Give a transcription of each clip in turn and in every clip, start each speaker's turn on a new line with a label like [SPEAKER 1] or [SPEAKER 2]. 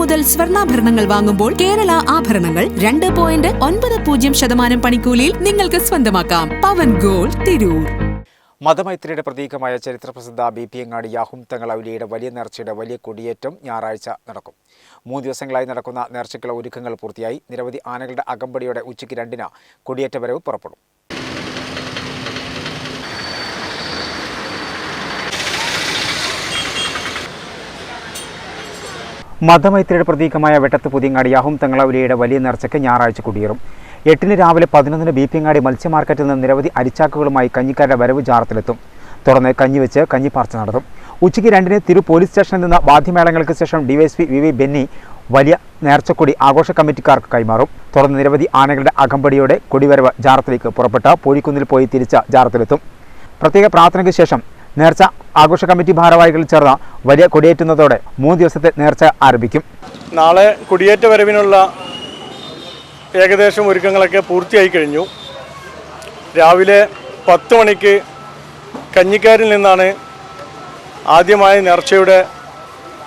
[SPEAKER 1] മുതൽ സ്വർണാഭരണങ്ങൾ വാങ്ങുമ്പോൾ കേരള ആഭരണങ്ങൾ രണ്ട് പോയിന്റ് ഒൻപത് പൂജ്യം ശതമാനം പണിക്കൂലിയിൽ നിങ്ങൾക്ക് സ്വന്തമാക്കാം. പവൻ ഗോൾഡ് തിരൂർ.
[SPEAKER 2] മതമൈത്രിയുടെ പ്രതീകമായ ചരിത്രപ്രസിദ്ധ ബി പി എങ്ങാടി യാഹും തങ്ങൾ ഔലിയുടെ വലിയ നേർച്ചയുടെ വലിയ കൊടിയേറ്റം ഞായറാഴ്ച നടക്കും. മൂന്ന് ദിവസങ്ങളായി നടക്കുന്ന നേർച്ചയ്ക്കുള്ള ഒരുക്കങ്ങൾ പൂർത്തിയായി. നിരവധി ആനകളുടെ അകമ്പടിയോടെ ഉച്ചയ്ക്ക് രണ്ടിന് കൊടിയേറ്റ വരവ് പുറപ്പെടും. മതമൈത്രിയുടെ പ്രതീകമായ വെട്ടത്ത് പുതിയങ്ങാടി യാഹും തങ്ങളവലിയുടെ വലിയ നേർച്ചയ്ക്ക് ഞായറാഴ്ച കുടിയേറും. എട്ടിന് രാവിലെ പതിനൊന്നിന് ബീപ്പിങ്ങാടി മത്സ്യ മാർക്കറ്റിൽ നിന്ന് നിരവധി അരിച്ചാക്കുകളുമായി കഞ്ഞിക്കാരുടെ വരവ് ജാറത്തിലെത്തും. തുടർന്ന് കഞ്ഞി വെച്ച് കഞ്ഞിപ്പാർച്ച നടത്തും. ഉച്ചയ്ക്ക് രണ്ടിന് തിരു പോലീസ് സ്റ്റേഷനിൽ നിന്ന് വാദ്യമേളങ്ങൾക്ക് ശേഷം ഡിവൈഎസ്പി വി വി ബെന്നി വലിയ നേർച്ചക്കൊടി ആഘോഷ കമ്മിറ്റിക്കാർക്ക് കൈമാറും. തുടർന്ന് നിരവധി ആനകളുടെ അകമ്പടിയോടെ കൊടിവരവ് ജാറത്തിലേക്ക് പുറപ്പെട്ട പൂഴിക്കുന്നിൽ പോയി തിരിച്ച ജാറത്തിലെത്തും. പ്രത്യേക പ്രാർത്ഥനയ്ക്ക് ശേഷം നേർച്ച ആഘോഷ കമ്മിറ്റി ഭാരവാഹികൾ ചേർന്ന വലിയ കൊടിയേറ്റുന്നതോടെ മൂന്ന് ദിവസത്തെ നേർച്ച ആരംഭിക്കും.
[SPEAKER 3] നാളെ കുടിയേറ്റ വരവിനുള്ള ഏകദേശം ഒരുക്കങ്ങളൊക്കെ പൂർത്തിയായി കഴിഞ്ഞു. രാവിലെ പത്ത് മണിക്ക് കഞ്ഞിക്കാരിൽ നിന്നാണ് ആദ്യമായി നേർച്ചയുടെ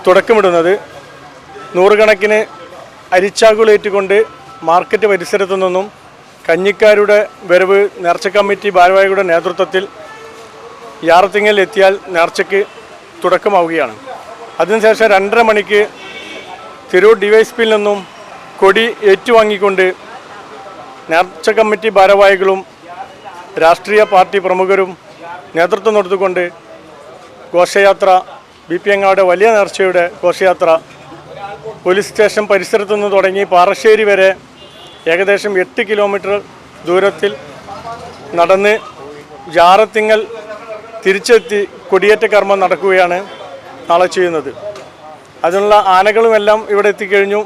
[SPEAKER 3] തുടക്കമിടുന്നത്. നൂറുകണക്കിന് അരിച്ചാകുളേറ്റുകൊണ്ട് മാർക്കറ്റ് പരിസരത്തു നിന്നും കഞ്ഞിക്കാരുടെ വരവ് നേർച്ച കമ്മിറ്റി ഭാരവാഹികളുടെ നേതൃത്വത്തിൽ യാറത്തിങ്ങൽ എത്തിയാൽ നേർച്ചയ്ക്ക് തുടക്കമാവുകയാണ്. അതിനുശേഷം രണ്ടര മണിക്ക് തിരൂർ ഡിവൈസ്പിയിൽ നിന്നും കൊടി ഏറ്റുവാങ്ങിക്കൊണ്ട് നേർച്ച കമ്മിറ്റി ഭാരവാഹികളും രാഷ്ട്രീയ പാർട്ടി പ്രമുഖരും നേതൃത്വം നടത്തിക്കൊണ്ട് ഘോഷയാത്ര ബി പി എങ്ങാട് വലിയ നേർച്ചയുടെ ഘോഷയാത്ര പോലീസ് സ്റ്റേഷൻ പരിസരത്തു നിന്ന് തുടങ്ങി പാറശ്ശേരി വരെ ഏകദേശം എട്ട് കിലോമീറ്റർ ദൂരത്തിൽ നടന്ന് ജാറത്തിങ്ങൽ തിരിച്ചെത്തി കൊടിയേറ്റ കർമ്മം നടക്കുകയാണ് നാളെ ചെയ്യുന്നത്. അതിനുള്ള ആനകളുമെല്ലാം ഇവിടെ എത്തിക്കഴിഞ്ഞു.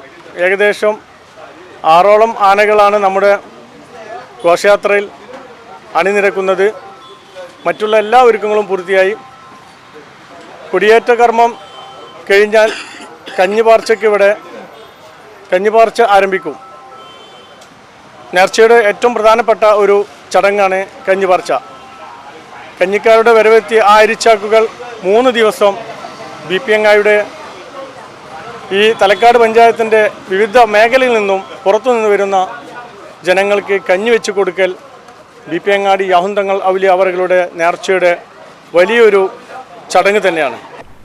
[SPEAKER 3] ഏകദേശം ആറോളം ആനകളാണ് നമ്മുടെ ഘോഷയാത്രയിൽ അണിനിരക്കുന്നത്. മറ്റുള്ള എല്ലാ ഒരുക്കങ്ങളും പൂർത്തിയായി. കുടിയേറ്റ കർമ്മം കഴിഞ്ഞാൽ കഞ്ഞിപാർച്ചയ്ക്ക് ഇവിടെ കഞ്ഞിപാർച്ച ആരംഭിക്കും. നേർച്ചയുടെ ഏറ്റവും പ്രധാനപ്പെട്ട ഒരു ചടങ്ങാണ് കഞ്ഞിപാർച്ച. കഞ്ഞിക്കാരുടെ വരവെത്തിയ ആ അരിച്ചാക്കുകൾ മൂന്ന് ദിവസം ബി പി എങ്ങായുടെ ഈ തലക്കാട് പഞ്ചായത്തിന്റെ വിവിധ മേഖലയിൽ നിന്നും പുറത്തു നിന്ന് വരുന്ന ജനങ്ങൾക്ക് കഞ്ഞി വെച്ച് കൊടുക്കൽ ബി പി എങ്ങാടി യാഹുന്തങ്ങൾ അവലി അവറുകളുടെ നേർച്ചയുടെ വലിയൊരു ചടങ്ങ് തന്നെയാണ്.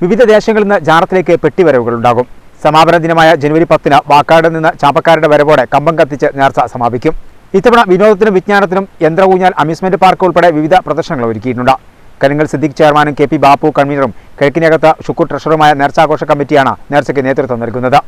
[SPEAKER 2] വിവിധ ദേശങ്ങളിൽ നിന്ന് ജാറത്തിലേക്ക് പെട്ടിവരവുകൾ ഉണ്ടാകും. സമാപന ദിനമായ ജനുവരി പത്തിന് വാക്കാട് നിന്ന് ചാപ്പക്കാരുടെ വരവോടെ കമ്പം കത്തിച്ച് നേർച്ച സമാപിക്കും. ഇത്തവണ വിനോദത്തിനും വിജ്ഞാനത്തിനും യന്ത്രകൂഞ്ഞാൽ അമ്യൂസ്മെന്റ് പാർക്ക് ഉൾപ്പെടെ വിവിധ പ്രദർശനങ്ങൾ ഒരുക്കിയിട്ടുണ്ട്. കരിങ്ങൽ സിദ്ദിഖ് ചെയർമാനും കെ പി ബാപ്പു കൺവീനറും കിഴക്കിനകത്ത് ഷുക്കൂർ ട്രഷറുമായ നേർച്ചാഘോഷ കമ്മിറ്റിയാണ് നേർച്ചയ്ക്ക് നേതൃത്വം നൽകുന്നത്.